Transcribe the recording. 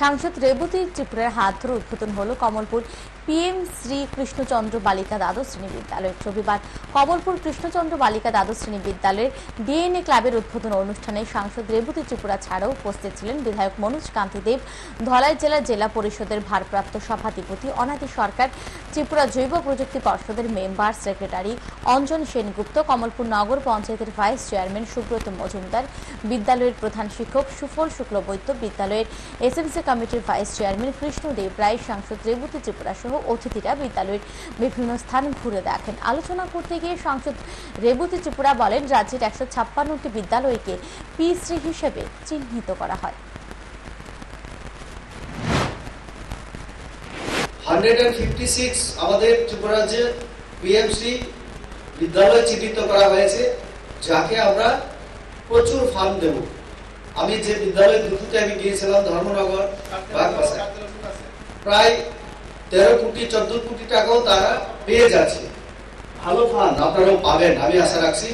সাংসদ রেবতী ত্রিপুরার হাত ধরে উদ্বোধন হল কমলপুর পিএম শ্রী কৃষ্ণচন্দ্র বালিকা দ্বাদশ শ্রেণি বিদ্যালয় রবিবার কমলপুর কৃষ্ণচন্দ্র বালিকা দ্বাদশ শ্রেণি বিদ্যালয়ের ডিএনএ ক্লাবের উদ্বোধন অনুষ্ঠানে সাংসদ রেবতী ত্রিপুরা ছাড়াও উপস্থিত ছিলেন বিধায়ক মনোজ কান্তি দেব, ধলাই জেলা জেলা পরিষদের ভারপ্রাপ্ত সভাধিপতি অনাদি সরকার, ত্রিপুরা জৈব প্রযুক্তি পর্ষদের মেম্বার সেক্রেটারি অঞ্জন সেনগুপ্ত, কমলপুর নগর পঞ্চায়েতের ভাইস চেয়ারম্যান সুব্রত মজুমদার, বিদ্যালয়ের প্রধান শিক্ষক সুফল শুক্লবৈদ্য, বিদ্যালয়ের এসএমসি কমিটির ভাইস চেয়ারম্যান কৃষ্ণদেব রায়, সাংসদ রেবতী ত্রিপুরা সহ অতিথিরা বিদ্যালয়ের বিভিন্ন স্থান ঘুরে দেখেন। আলোচনা করতে গিয়ে সাংসদ রেবতী ত্রিপুরা বলেন, রাজ্যের একশো ছাপ্পান্নটি বিদ্যালয়কে পি হিসেবে চিহ্নিত করা হয়। আমাদের ত্রিপুরা পিএমসি বিদ্যালয় চিহ্নিত করা হয়েছে, যাকে আমরা প্রচুর ফান্ড দেব। আমি যে বিদ্যালয় দুটোতে আমি গিয়েছিলাম ধর্মনগর প্রায় তেরো কোটি, চোদ্দ কোটি টাকাও তারা পেয়ে যাচ্ছে। ভালো ফান্ড আপনারাও পাবেন, আমি আশা রাখছি।